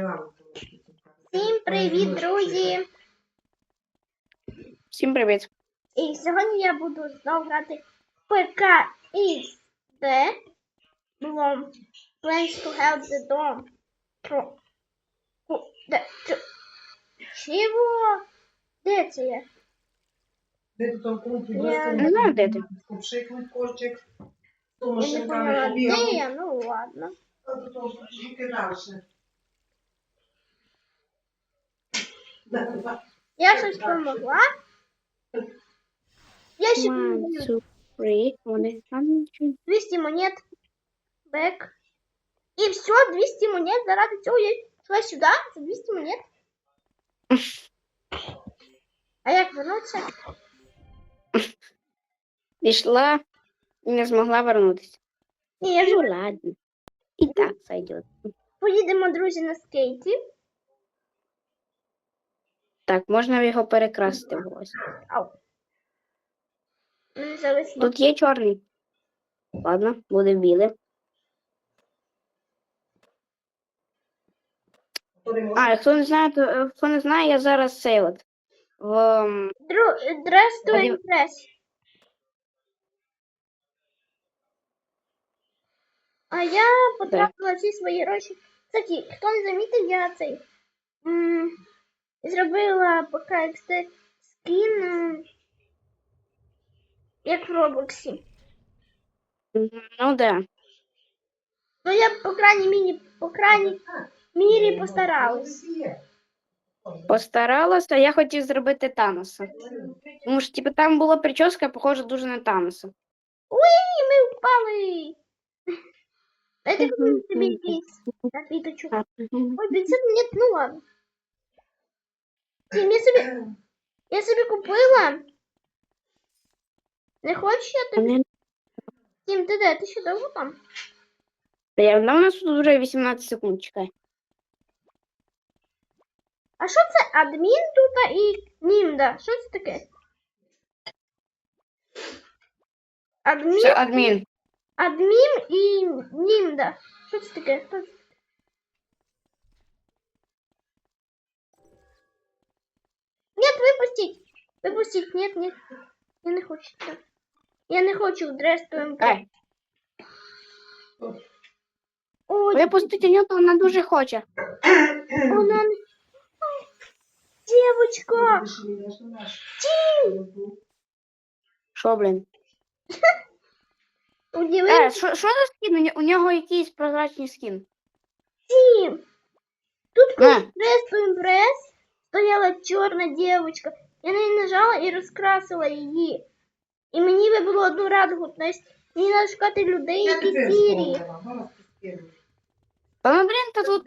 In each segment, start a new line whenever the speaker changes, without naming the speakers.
Всім привіт, друзі!
Всім привіт.
І сьогодні я буду знову грати ПК XD Blom Plans to have the. Де? Чо? Чого? Де це я?
Де тут там круті
Я
не знаю, де ти.
Пшикнуть кольчик.
Я не поняла, де я? Ну ладно.
А до того ж руки далі. Да, да.
Я щось помогла. Я ще помогла.
two, three, one, one,
200 монет. Бек. І все, 200 монет. Заради цього я йшла сюди за 200 монет. А як вернуться?
Пішла і не змогла вернутися.
Ні, я
Ну ладно. І так сойдет.
поїдемо, друзі, на скейті.
Так, можна його перекрасити в ось.
Ау.
Тут є чорний. Ладно, буде біле. А, хто не знає, то е, хто не знає, я зараз цей от. В,
Дру... Дрес то імпрес. А я потратила всі свої гроші. Кстати, хто не замітив, я цей м, зробила поки скін, м, як в Роблоксі.
ну да.
Ну я по крайній мірі, по крайній мірі постаралась.
Постаралася, я хотів зробити Таноса. Тому що, типу, там була прическа, похожа дуже на Таноса.
Уй, ми впали! Купити собі якийсь напіточок. Ой, 500 монет, ну ладно. Тім, я собі, я собі купила. Не хочеш я тобі?
Мене-
Тім, ти де? Ти ще довго там?
Та я ну, у нас тут вже 18 секунд чекай.
А що це адмін тут і німда? Що це таке? Адмін,
Це адмін.
адмін і німда. Що це таке? Хто це? Нет, выпустить! Выпустить, нет, нет. Я не хочу. Я не хочу в дрес ТМП.
Ай,
Ой,
випустити нього, вона дуже хоче.
вона... не- Девочка!
Що, блін?
Удивись,
Е, що що за скін? У нього- У нього якийсь прозрачний скін.
Тим! Тут коли дрес ТМП стояла чорна девочка. Я на неї нажала і розкрасила її. І мені би було одну радугу. Тобто мені треба шукати людей,
Я
які сірі.
Та ну, блін, та тут,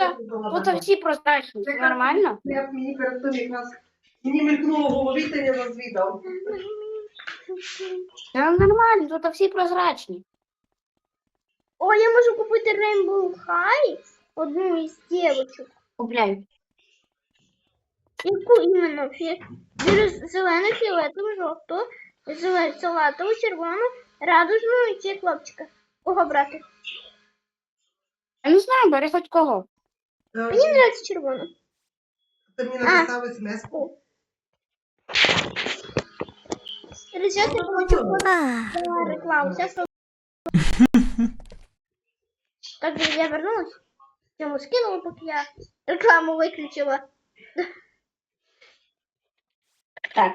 тут всі прозрачні. Це нормально?
Я б мені перед тим якраз мені мелькнуло в голові, ти не розвідав.
Це нормально, тут всі прозрачні.
О, я можу купити Rainbow High, одну із дівчинок.
Купляю.
Яку іменно? Бірю- Зелену, фіолетову, жовту, зелену, салатову, червону, радужну і ще хлопчика. Кого брати?
Я не знаю, бери хоч кого.
Мені нравиться червона.
Ти мені написав смс.
О. Ребята, я хочу за рекламу. Сейчас Так, друзья, вернулась. Тему скинула, пока я рекламу выключила.
Так.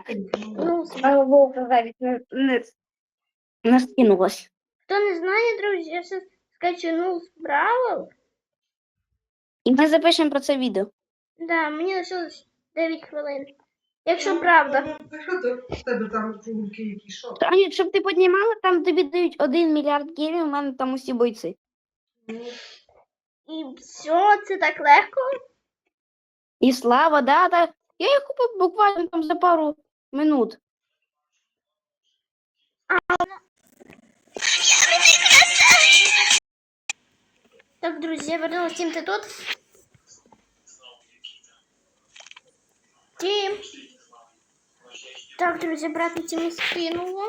Ну,
Слава Богу, навіть не, не, не скинулась.
Хто не знає, друзі, я зараз скачану з правил.
І ми запишемо про це відео.
Да, мені лишилось 9 хвилин. Якщо правда.
Та що ти в тебе там чулки які що?
А ні, щоб ти піднімала, там тобі дають 1 мільярд гривень, у мене там усі бойці.
І все, це так легко.
І слава, да, да. Я їх купив буквально там за пару минут.
Так, друзі, я вернулась. Тім, ти тут? Тім. Так, друзі, обратно Тіму скинула.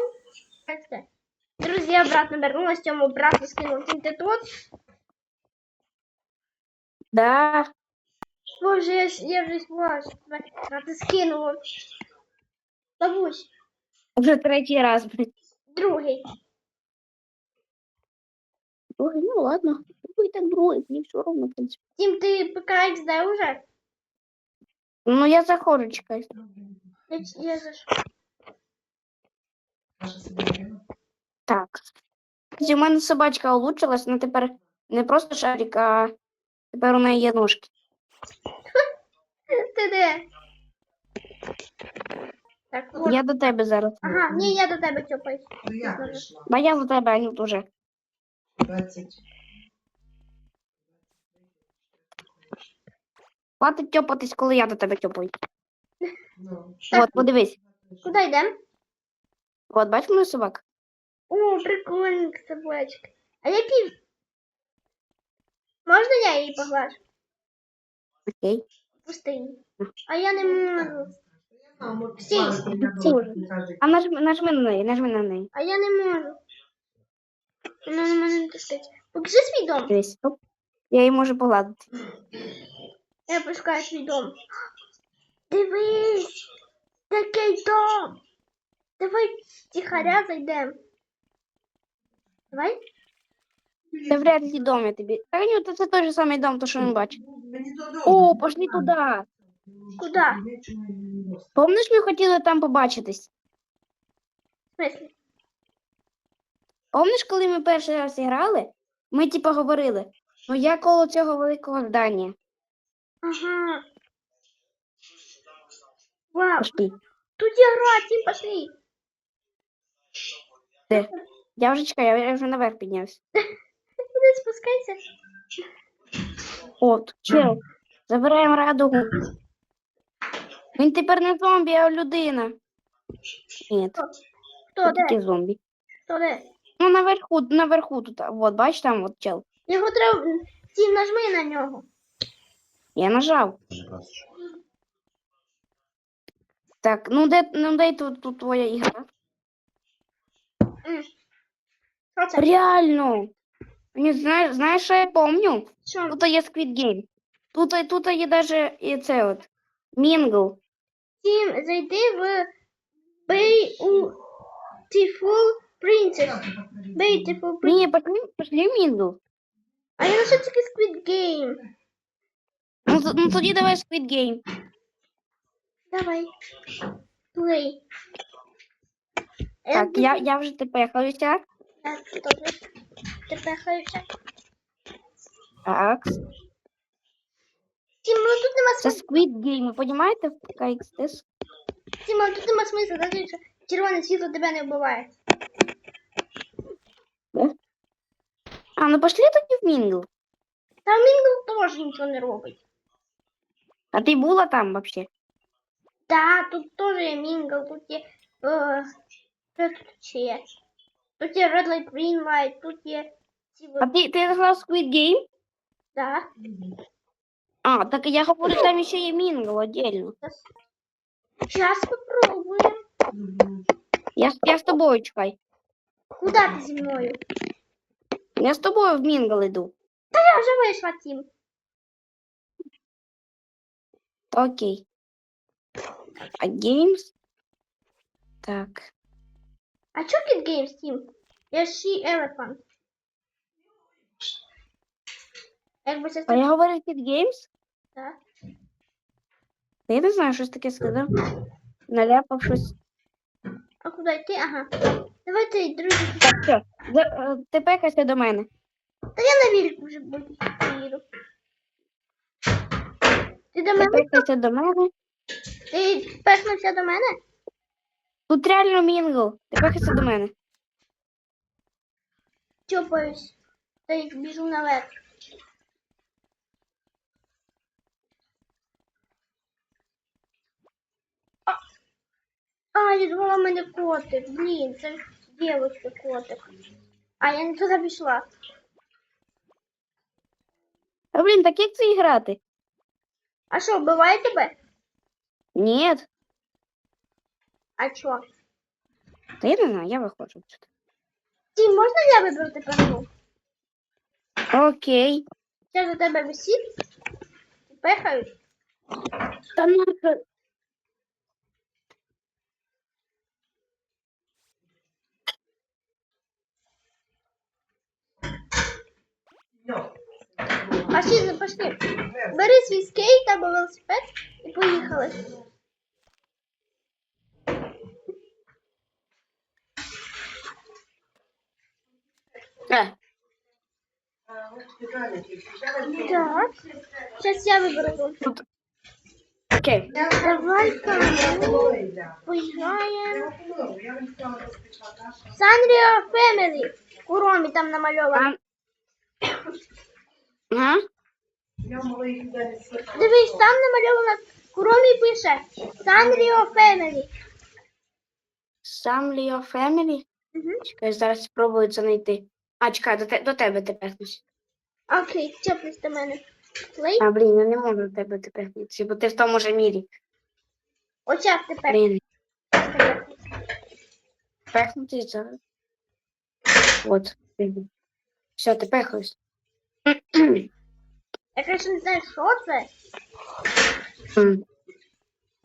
Друзі, я обратно вернулась, Тему обратно скинула. Тім, ти тут?
Да.
Боже, я, вже бачу. А ти скинула. Бабусь,
Вже третій раз, блін.
другий.
Другий, ну ладно. Другий так другий, мені все одно, в принципі.
Тім, ти ПКХ де уже?
Ну я заходжу, чекай.
Я, я заш...
Так. У мене собачка улучшилась, вона тепер не просто шарик, а тепер у неї є ножки.
Ти де? Так, от.
Я до тебе зараз.
Ага, ні, я до тебе тьопаюсь.
Ну я прийшла.
Бо я до тебе, Анют, уже.
20.
Хватить тьопатись, коли я до тебе тьопаю.
Ну,
От, подивись.
Куди йдемо?
От, бачиш мою собаку?
О, прикольна собачка. А який? Можна я її поглажу?
Окей.
Пустині. А я не можу. Всі.
А нажми, нажми на неї, нажми на неї.
А я не можу. Вона на мене не тискається. Покажи свій дом.
Дивись. Оп. Я її можу погладити.
Я пускаю свій дом. Дивись! Такий дом! Давай тихаря зайдемо. Давай?
Це вряд ли дом я тобі. Та ні, це той же самий дом, то що ми бачимо. О, пошли туди.
Куда?
Помниш, ми хотіли там побачитись?
В?
Помниш, коли ми перший раз грали? Ми типа говорили, ну я коло цього великого здання.
Ага. Вау,
Пошли.
тут є гра, пошли.
Де? Я вже чекаю, я вже наверх піднявся.
Куди спускайся?
От, чел. Забираємо радугу. Він тепер не зомбі, а людина. Ні,
Хто де?
зомбі.
Хто де?
Ну, наверху, наверху тут. Вот, бач, там от чел.
Його треба. Тім нажми на нього.
Я нажав. Так, ну де, ну дай тут, тут твоя ігра.
М. Що це?
Реально. Ні, знаєш, знаєш, що я помню?
Що?
Тут є Squid Game. Тут, тут є даже і це от. Мінгл.
Тім, зайди в Beautiful Princess. Beautiful Princess.
Ні, пошли, пошли в Мінгл.
А я знайшов тільки Squid Game.
Ну, т- ну тоді давай Squid Game.
Давай. Play.
Так, я, я вже тепехаюся.
Так, добре. Ти пехаєшся.
Так.
Тім, ну тут нема
Це
смисла.
Squid Game, ви розумієте? KXTS?
Тім, ну тут нема смисла, навіть що червоне світло тебе не вбиває.
А, ну пошли тоді в Мінгл.
Та Мінгл теж нічого не робить.
А ти була там вообще?
Так, тут теж є Мінгл, тут є. Е, що тут ще є? Тут є Red Light, Green Light, тут є. Ці
А ти, ти грав Squid Game?
Так.
А, так я говорю, там ще є Мінгл отдельно.
Зараз попробуємо.
Я, з- я з тобою чекай.
Куди ти зі мною?
Я з тобою в Мінгл іду.
Я вже вийшла, Тім.
Окей. А Games? Так.
А чо Kid Games, Тім? Я ж She Elephant. Якби це
А я говорю Kid Games?
так.
Та Я не знаю, щось таке сказав. Наляпав щось.
А куди йти? Ага. Давайте, друзі.
Так, все. За- е, до мене.
Та я на вілку вже буду поїду. Ти до мене?
пекайся до мене.
Ти пехнувся до мене?
Тут реально Мінгл. Ти пекайся до мене.
Чопаюсь. Та й біжу наверх. А, я думала, в мене котик. Блін, це ж дівчинка котик. А я не туди пішла.
А блін, так як це грати?
А що, вбиває тебе?
Ні.
А чо?
Та я не знаю, я виходжу.
Ті, можна я виберу тепер?
Окей.
Я за тебе висів. Пехаю.
Та.
Ну.
Пошли, пошли. Бери свій скейт або велосипед і поїхали.
Е,
Так. Зараз я зонтик.
окей.
Давай-ка
Даша.
Санріо Фемілі. У там намальовано.
А...
Дивись, там намальовано у пише Фемілі.
Сам Ліо Фемілі.
Угу.
Чекай, зараз спробую це знайти. А, чекай, до, те, до тебе тепехнусь.
Окей, чоплюсь до мене. Плей.
А, блін, я не можу до тебе тепехнутися, бо ти в тому же мірі.
Очак тепер.
Блін, тепехнутися зараз. От. Все, тепехаюсь.
Я, конечно, не знаю, що це.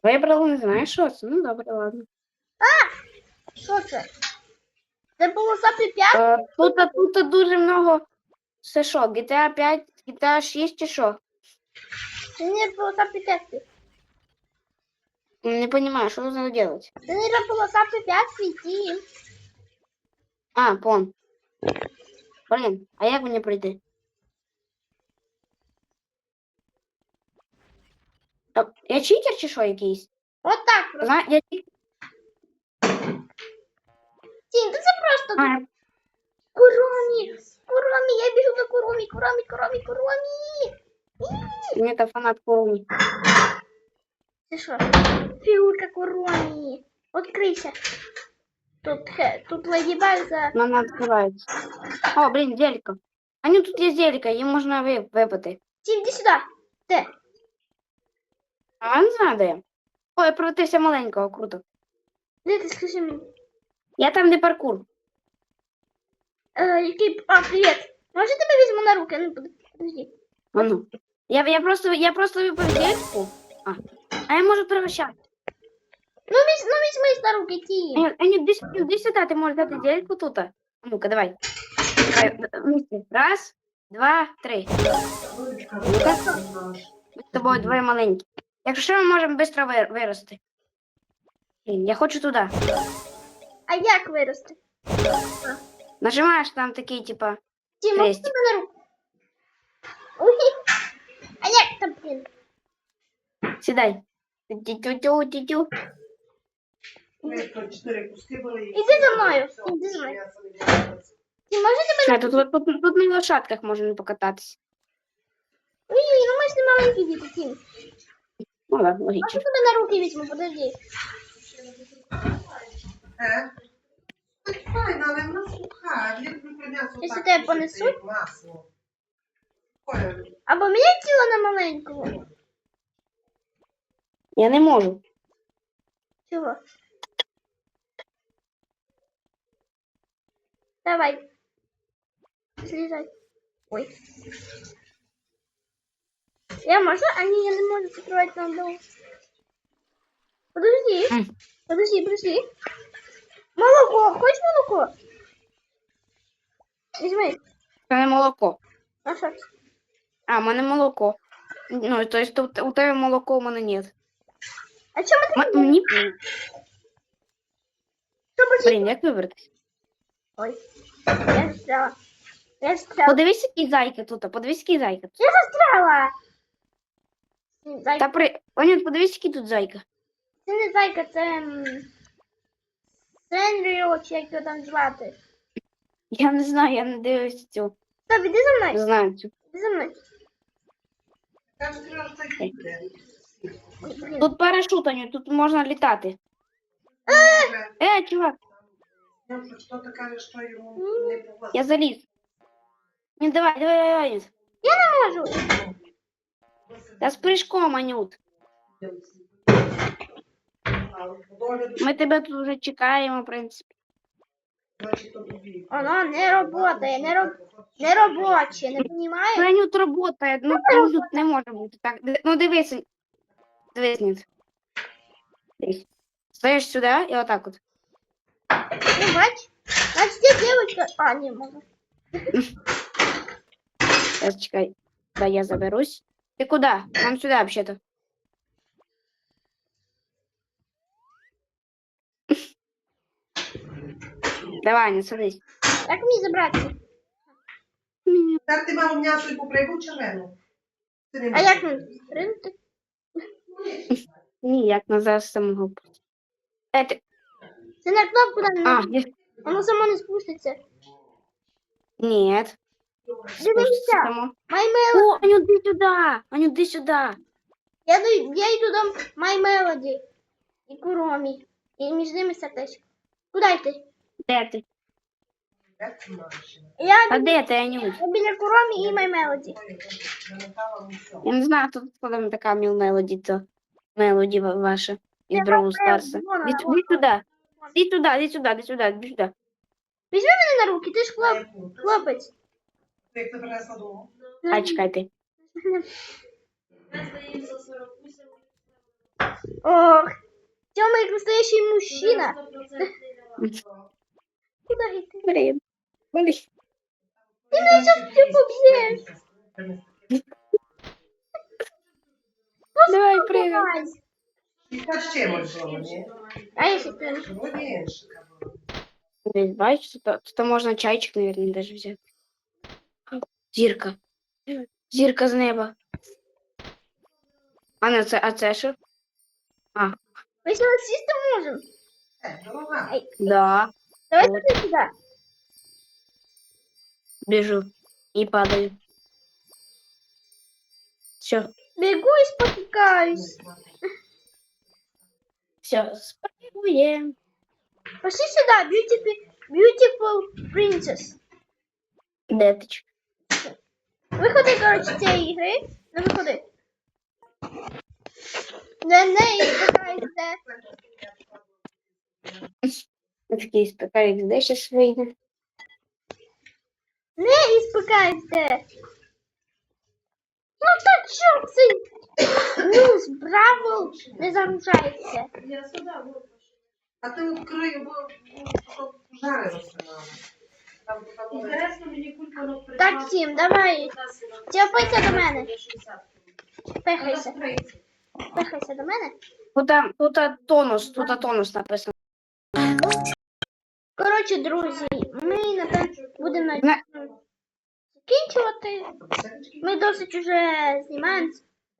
Вибрала, не знаю, що це. Ну, добре, ладно.
Що це? Це було сапі 5?
Е, Тут, тут дуже много. Це що, GTA 5, GTA 6 чи що?
Це не було сапі 5.
Не понимаю, що нужно делать.
Це не було сапі 5 світі.
А, пон. Блін, а як мені пройти? Я читер чи що якийсь?
От так просто.
Зна... Я...
Тім, та це просто
А,
Куромі. Куромі, я біжу до Куромі, Куромі, Куромі, Куромі.
Ні, це фанат повний.
Це що? Фігурка Куромі. Открийся. Тут, хе, тут Леді Баг за...
Вона відкривається. О, блін, зелька. А ні, тут є зелька, її можна ви- випити.
Тім, іди сюди. Де?
А не знаю, де я. Ой, протися маленького, круто.
Де ти, скажи мені?
Я там, де паркур.
Е, який... А, привіт. Може тебе візьму на руки? Ну, под- подожди.
А ну. Я, я просто, я просто випив зельку. А. а я можу превращати.
Ну, візь, ну візьмись на руки, Тім.
Аня, Аня, иди, сюда, иди сюда, ты можешь дать зельку тут. А ну-ка, давай. Давай, вместе. Раз, два, три.
Ручка,
Ну-ка.
наш.
Ми з тобою двоє маленькі. Якщо що, ми можемо швидко вир- вирости. Блін, я хочу туди.
А як вирости?
Нажимаєш там такий, типа,
Тім, можеш
Хрестик.
тебе на руку? Ой. А як там, блін?
сідай. Тю-тю-тю-тю-тю.
Ми куски були.
Іди за мною, іди за мною.
я собі дивилась.
Тім, може тебе
тут, тут, тут, тут на лошадках можна покататися.
Ой, ну ми ж не маленькі діти, Тім.
Ну ладно,
Може
логічно.
тебе на руки візьму, подожди.
Е? Так файно, але вона суха.
Якщо тебе понесуть?
масло. Ой,
Або мене тіло на маленького.
Я не можу.
Чого? Давай. Слізай. Ой. Я можу? А ні, я не можу закривати нам дом. Подожди.
М.
Подожди, подожди. Молоко. Хочеш молоко? Візьми.
Це не молоко.
А що? це?
А, в мене молоко. Ну, то есть у тебе молоко, у мене нет.
А чому ти
М- Мені...
що почти?
Блін, як вибратися?
Ой. Я застряла.
Подивись, які зайки тут, подивись, які зайки.
Я застряла. Зайка.
Та при... Ванют, подивись, які тут зайка.
Це не зайка, це. м, Сенріо, чи як його там звати.
Я не знаю, я не дивлюся цю.
Стоп, іди за
Не
мною.
знаю цю.
Іди за мною. Блін.
Тут парашут, Аню, тут можна літати. Е, чувак,
ну, не
я заліз. Не, давай, давай, давай, Анют.
Я не можу.
Я з прыжком, Анют. Ми тебе тут вже чекаємо, в принципі.
Воно не работає, не роб... не робоче, не
Ну,
розумієш?
Анют работає, ну Анют не може бути так. Ди- Ну дивися. Дивись, нет. Дивись. Стоишь сюда и вот так вот.
Ну, бач. Девочка. А, не могу.
Сейчас, чекай. Да, я заберусь. Ты куда? Нам сюда вообще-то. Давай, не садись.
Як мені забрати?
Тепер ти мав м'ясо і попригу червону.
А як мені ринути?
Ніяк на зараз самого. Е, ти...
Це на кнопку там
А, ні.
Воно само не спуститься.
Нет.
Дивіться.
Само.
My
О, Аню, иди сюда. Аню, иди сюда.
Я, ду- я йду до My Melody. Куромі. І між ними сердечко. Куди йти?
Де ти?
Я,
А де ти, Аню?
я біля Куромі і My Melody.
Я не знаю, хто тут там така міл мелоді, то мелоді ваша. Із
Я
Бравл Старса. іди сюди. Іди туди, іди сюди, іди сюди, іди сюди.
Візьми мене на руки, ти ж хлоп, хлопець.
Як ти принесла дому?
А, чекайте.
Ох, Тёма як настоящий мужчина. Куди йти?
Блін. Блін.
Ти мене зараз всю поб'єш.
Давай, пригай.
Давай.
І та ще можливо, ні?
А я ще ти.
Сьогодні іншика була.
Десь, бачиш, тут, тут можна чайчик, наверное, даже взяти. Зірка. Зірка з неба. А, не, це, а це що?
Ми сюди сісти можемо.
Е, дорога.
Да.
Давай
Вот.
туди сюди.
Біжу. І падаю. Все,
Бегу і спотикаюсь.
Все, спрыгуємо.
Пошли сюди, beautiful, beautiful princess.
Де ти? ч-
Виходи, коротше, цієї ігри. Не виходи. Не, не, і спитайся.
Такий спекарик, де щас вийде?
Не, і спитайся. Ну так що цей Ньюс Бравл не загружається.
А ти відкрий, бо бо пожари розсинали. Там там буде.
Інтересно, мені кулька
Так, Тім, давай. Тяпайся до мене. Пехайся. Пехайся до мене.
Тут, тут тонус, тут тонус написано.
Коротше, друзі, ми напевно будемо
Не.
закінчувати. Ми досить уже знімаємо.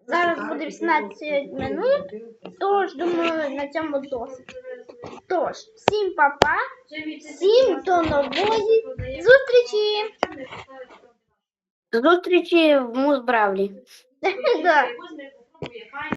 Зараз буде 18 минут, тож думаю на цьому досить. Тож, всім па-па, всім до нової зустрічі!
Зустрічі в Музбравлі.
Да.